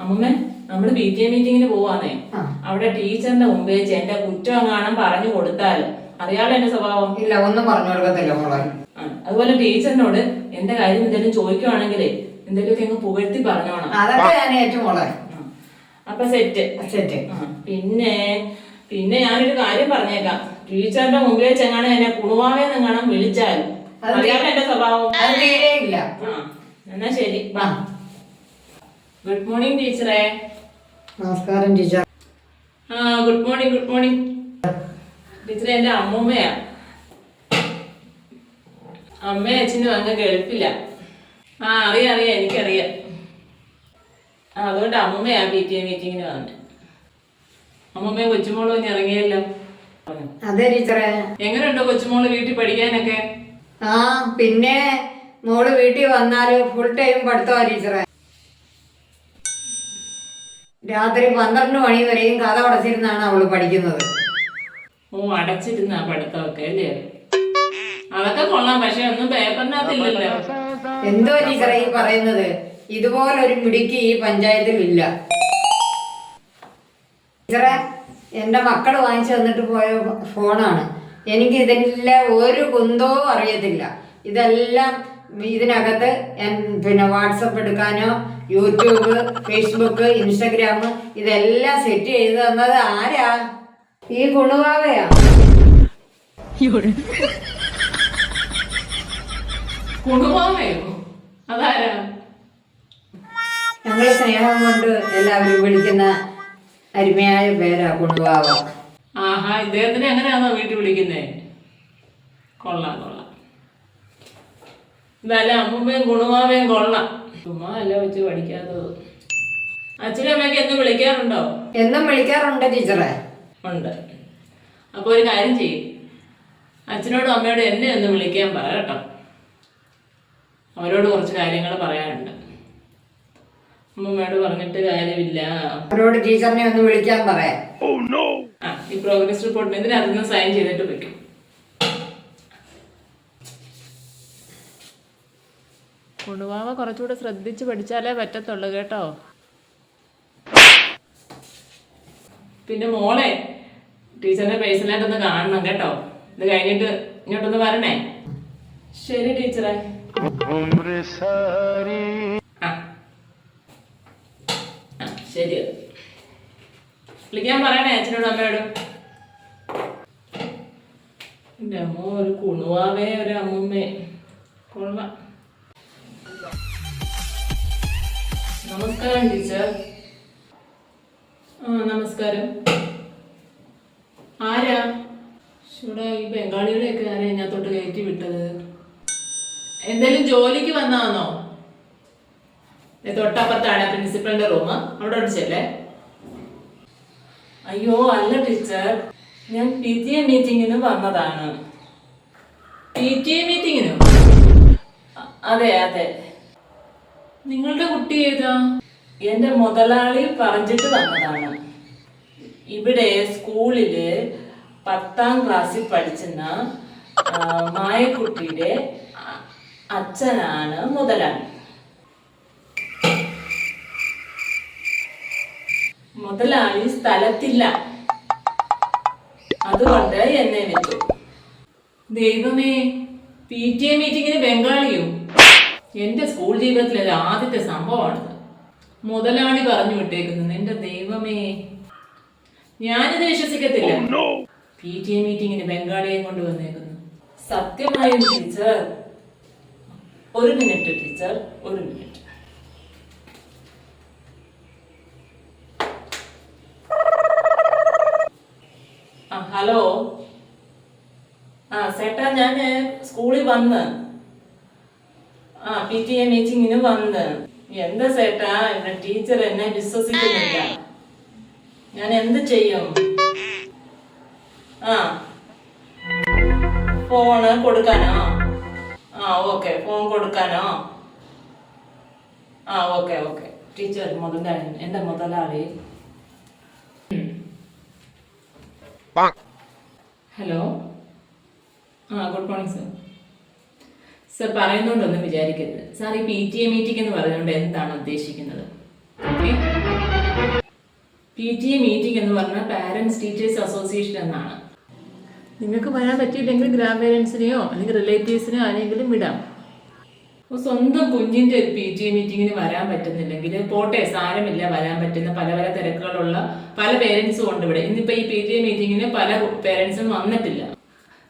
അമ്മമ്മ നമ്മൾ P T A മീറ്റിങ്ങിന് പോവാന്നേ. അവിടെ ടീച്ചറിന്റെ മുമ്പേ വെച്ച് എന്റെ കുറ്റം എങ്ങാനും പറഞ്ഞു കൊടുത്താൽ അറിയാലോ എന്റെ സ്വഭാവം? ഇല്ല ഒന്നും പറഞ്ഞു കൊടുക്കത്തില്ല മോളെ. അതുപോലെ ടീച്ചറിനോട് എന്റെ കാര്യം എന്തെങ്കിലും ചോദിക്കുവാണെങ്കിലേ എന്തെങ്കിലുമൊക്കെ അങ്ങ് പുകഴ്ത്തി പറഞ്ഞോണം. അതൊക്കെ ഞാൻ മോളെ. അപ്പൊ സെറ്റ്. സെറ്റ്. പിന്നെ പിന്നെ ഞാനൊരു കാര്യം പറഞ്ഞേക്കാം. ടീച്ചറിന്റെ മുമ്പിൽ വെച്ചെങ്ങാണ് എന്നെ കുണുവാവേന്നെങ്ങാണം വിളിച്ചാൽ അത് അറിയാലോ എന്റെ സ്വഭാവം? എന്നാ ശരി. വാ ഗുഡ് മോർണിംഗ് ടീച്ചറെ നമസ്കാരം ടീച്ചർ. ആ ഗുഡ് മോർണിംഗ് ഗുഡ് മോർണിംഗ് ടീച്ചറെ എന്റെ അമ്മൂമ്മയാ. അമ്മയും അച്ഛനും അങ്ങ് കേൾപ്പില്ല ആ അറിയാം അറിയാം എനിക്കറിയാം. ആ അതുകൊണ്ട് അമ്മൂമ്മയാ പി ടി എ മീറ്റിങ്ങിന് വന്നത്. അമ്മൂമ്മയെ കൊച്ചുമോളും ഇറങ്ങിയല്ലോ. അതെ ടീച്ചറെ. എങ്ങനെയുണ്ടോ കൊച്ചുമോൾ വീട്ടിൽ പഠിക്കാനൊക്കെ? ആ പിന്നെ മോൾ വീട്ടിൽ വന്നാൽ ഫുൾ ടൈം പഠിത്തമാ ടീച്ചറെ. രാത്രി പന്ത്രണ്ട് മണി വരെയും കഥ അടച്ചിരുന്നാണ് അവൾ പഠിക്കുന്നത്. ഓ അടച്ചിരുന്ന പഠിത്തമൊക്കെ അല്ലേ? അതൊക്കെ കൊള്ളാം പക്ഷെ ഒന്നും പേപ്പറിനകത്തില്ലല്ലോ. എന്തോ ടീച്ചറെ ഈ പറയുന്നത്? ഇതുപോലൊരു പിടിക്ക് ഈ പഞ്ചായത്തിൽ ഇല്ല. ടീച്ചറെ എന്റെ മക്കൾ വാങ്ങിച്ചു തന്നിട്ട് പോയ ഫോണാണ്. എനിക്ക് ഇതെല്ലാം ഒരു കുന്തവും അറിയത്തില്ല. ഇതെല്ലാം ഇതിനകത്ത് പിന്നെ വാട്സപ്പ് എടുക്കാനോ യൂട്യൂബ് ഫേസ്ബുക്ക് ഇൻസ്റ്റഗ്രാം ഇതെല്ലാം സെറ്റ് ചെയ്ത് തന്നത് ആരാ? ഈ കുണുവാവയാ. ഞങ്ങൾ സ്നേഹം കൊണ്ട് എല്ലാവരും വിളിക്കുന്ന അരുമയായ പേരാ കുണുവാവ. ആഹാ ഇദ്ദേഹത്തിന് എങ്ങനെയാണോ വീട്ടിൽ വിളിക്കുന്നേ? കൊള്ളാം കൊള്ളാം. എന്തായാലും അമ്മുമ്മയും കുണുവാവയും കൊള്ളാം. ചുമ്മാ അല്ല വെച്ച് പഠിക്കാത്തത്. അച്ഛനും അമ്മയ്ക്ക് എന്നും വിളിക്കാറുണ്ടോ? എന്നും വിളിക്കാറുണ്ട് ടീച്ചറെ. ഉണ്ട്. അപ്പോൾ ഒരു കാര്യം ചെയ്യും. അച്ഛനോടും അമ്മയോടും എന്നെ ഒന്ന് വിളിക്കാൻ പറ കേട്ടോ അവരോട് കുറച്ച് കാര്യങ്ങൾ പറയാനുണ്ട്. അമ്മമ്മയോട് പറഞ്ഞിട്ട് കാര്യമില്ല. അവരോട് ടീച്ചറിനെ ഒന്ന് വിളിക്കാൻ പറയാം. ഈ പ്രോഗ്രസ് റിപ്പോർട്ടിന് ഇതിനകത്തുനിന്ന് സൈൻ ചെയ്തിട്ട് വെക്കും. കുണുവാവ കുറച്ചുകൂടെ ശ്രദ്ധിച്ച് പഠിച്ചാലേ പറ്റത്തുള്ളൂ കേട്ടോ. പിന്നെ മോളെ ടീച്ചറിന്റെ പേഴ്സണലായിട്ടൊന്ന് കാണണം കേട്ടോ. ഇത് കഴിഞ്ഞിട്ട് ഇങ്ങോട്ടൊന്ന് വരണേ. ശരി ടീച്ചറെ. ശരി. വിളിക്കാൻ പറയണേ അച്ഛനോട് അമ്മയോടും. എന്റെ അമ്മ ഒരു കുണുവാവേ ഒരു അമ്മമ്മേ. കൊള്ളാം. നമസ്കാരം ടീച്ചർ. ആ നമസ്കാരം. ആരാ? ഇവിടെ ഈ ബംഗാളികളെയൊക്കെ ആരാ ഇതിനകത്തോട്ട് കയറ്റി വിട്ടത്? എന്തെങ്കിലും ജോലിക്ക് വന്നാന്നോ തൊട്ടപ്പുറത്താണ് പ്രിൻസിപ്പളിന്റെ റൂം. അവിടെ അടിച്ചല്ലേ അയ്യോ അല്ല ടീച്ചർ. ഞാൻ പി ടി എ മീറ്റിങ്ങിന് വന്നതാണ്. പി ടി എ മീറ്റിങ്ങിനോ? അതെ അതെ. നിങ്ങളുടെ കുട്ടി ഏതാ? എന്റെ മുതലാളി പറഞ്ഞിട്ട് വന്നതാണ്. ഇവിടെ സ്കൂളിൽ പത്താം ക്ലാസ്സിൽ പഠിച്ചുന്ന ആ, മായക്കുട്ടിയുടെ അച്ഛനാണ് മുതലാളി. മുതലാളി സ്ഥലത്തില്ല. അതുകൊണ്ട് എന്നെ വിട്ടു. ദൈവമേ പി ടി എ മീറ്റിങ്ങിന് ബംഗാളിയോ? എന്റെ സ്കൂൾ ജീവിതത്തിലെ ആദ്യത്തെ സംഭവമാണിത്. മുതലാളി പറഞ്ഞു വിട്ടേക്കുന്നത് എന്റെ ദൈവമേ ഞാനിത് വിശ്വസിക്കത്തില്ല. പി ടി എ മീറ്റിങ്ങിന് ബംഗാളിയെ കൊണ്ട് വന്നേക്കുന്നു. സത്യമായും ടീച്ചർ ഒരു മിനിറ്റ് ടീച്ചർ ഒരു മിനിറ്റ് ആ ഹലോ ആ ചേട്ടാ ഞാൻ സ്കൂളിൽ വന്ന് ആ പി ടി എ മീറ്റിങ്ങിന് വന്ന്. എന്താ ചേട്ടാ എന്റെ ടീച്ചർ എന്നെ വിശ്വസിക്കുന്നില്ല. ഞാൻ എന്ത് ചെയ്യും? ആ. ഫോണ് കൊടുക്കാനോ? ആ ഓക്കെ ഫോൺ കൊടുക്കാനോ? ആ ഓക്കെ ഓക്കെ ടീച്ചർ മുതലാളി എന്റെ മുതലാളി. ഹലോ ആ ഗുഡ് മോർണിംഗ് സർ സർ പറയുന്നുണ്ടൊന്നും വിചാരിക്കരുത്. സാർ ഈ പി ടി എ മീറ്റിംഗ് എന്ന് പറഞ്ഞുകൊണ്ട് എന്താണ് ഉദ്ദേശിക്കുന്നത്? പി ടി എ മീറ്റിംഗ് എന്ന് പറഞ്ഞാൽ പാരന്റ്സ് ടീച്ചേഴ്സ് അസോസിയേഷൻ എന്നാണ്. നിങ്ങൾക്ക് വരാൻ പറ്റിയില്ലെങ്കിൽ ഗ്രാൻഡ് പേരൻസിനെയോ അല്ലെങ്കിൽ റിലേറ്റീവ്സിനെയോ ആരെങ്കിലും വിടാം. സ്വന്തം കുഞ്ഞിന്റെ ഒരു പി ടി എ മീറ്റിങ്ങിന് വരാൻ പറ്റുന്നില്ലെങ്കിൽ പോട്ടെ സാരമില്ല വരാൻ പറ്റുന്ന പല പല തിരക്കുകളുള്ള പല പേരൻസും ഉണ്ട് ഇവിടെ. ഇന്നിപ്പോൾ ഈ പി ടി എ മീറ്റിങ്ങിന് പല പേരൻസും വന്നിട്ടില്ല.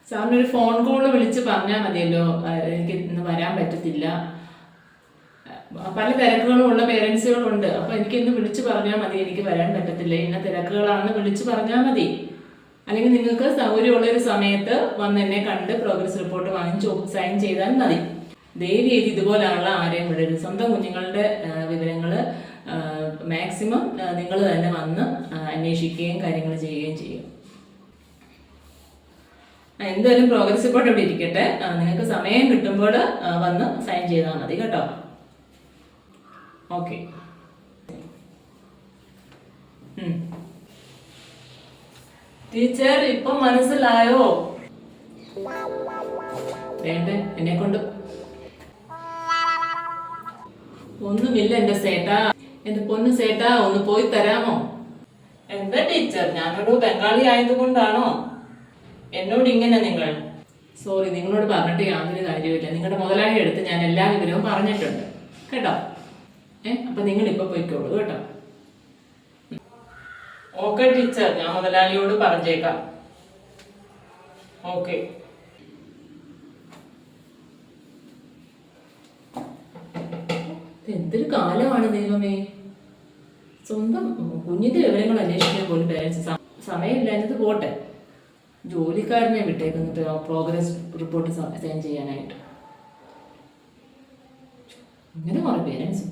സാറിന് ഒരു ഫോൺ കോൾ വിളിച്ച് പറഞ്ഞാൽ മതിയല്ലോ. എനിക്ക് ഇന്ന് വരാൻ പറ്റത്തില്ല. പല തിരക്കുകളും ഉള്ള പേരൻസുകളുണ്ട് അപ്പോൾ എനിക്ക് ഇന്ന് വിളിച്ച് പറഞ്ഞാൽ മതി. എനിക്ക് വരാൻ പറ്റത്തില്ല. ഇന്ന തിരക്കുകളാണെന്ന് വിളിച്ച് പറഞ്ഞാൽ മതി. അല്ലെങ്കിൽ നിങ്ങൾക്ക് സൗകര്യമുള്ള ഒരു സമയത്ത് വന്ന് എന്നെ കണ്ട് പ്രോഗ്രസ് റിപ്പോർട്ട് വാങ്ങിച്ചു സൈൻ ചെയ്താൽ മതി. ദയവ് ചെയ്ത് ഇതുപോലെയുള്ള ആരെയും വിടരുത്. സ്വന്തം കുഞ്ഞുങ്ങളുടെ വിവരങ്ങൾ മാക്സിമം നിങ്ങൾ തന്നെ വന്ന് അന്വേഷിക്കുകയും കാര്യങ്ങൾ ചെയ്യുകയും ചെയ്യും. എന്തായാലും പ്രോഗ്രസ് റിപ്പോർട്ട് ഇരിക്കട്ടെ. നിങ്ങൾക്ക് സമയം കിട്ടുമ്പോൾ വന്ന് സൈൻ ചെയ്താൽ മതി കേട്ടോ. ഓക്കെ ടീച്ചർ ഇപ്പൊ മനസ്സിലായോ? വേണ്ടേ എന്നെ കൊണ്ട്? ഒന്നുമില്ല എന്റെ സേട്ടാ. എന്റെ പൊന്ന് സേട്ടാ ഒന്ന് പോയി തരാമോ? എന്താ ടീച്ചർ? ഞാനൊരു ബംഗാളി ആയതുകൊണ്ടാണോ? എന്നോട് ഇങ്ങനെ നിങ്ങൾ സോറി നിങ്ങളോട് പറഞ്ഞിട്ട് യാതൊരു കാര്യമില്ല നിങ്ങളുടെ മുതലാളി എടുത്ത് ഞാൻ എല്ലാ വിവരവും പറഞ്ഞിട്ടുണ്ട്. കേട്ടോ? ഏ അപ്പൊ നിങ്ങൾ ഇപ്പൊ പോയിക്കോളൂ കേട്ടോ? ഓക്കെ ടീച്ചർ ഞാൻ മുതലാളിയോട് പറഞ്ഞേക്കാം. ഓക്കെ. എന്തൊരു കാലമാണ് ദൈവമേ. സ്വന്തം കുഞ്ഞിന്റെ വിവരങ്ങൾ അന്വേഷിക്കാൻ പോലും പേരൻസ് സമയമില്ലാഞ്ഞത് പോട്ടെ. ജോലിക്കാരനെ വിട്ടേക്കുന്നത് പ്രോഗ്രസ് റിപ്പോർട്ട് സൈൻ ചെയ്യാനായിട്ട്. ഇങ്ങനെ കുറെ പേരൻസ്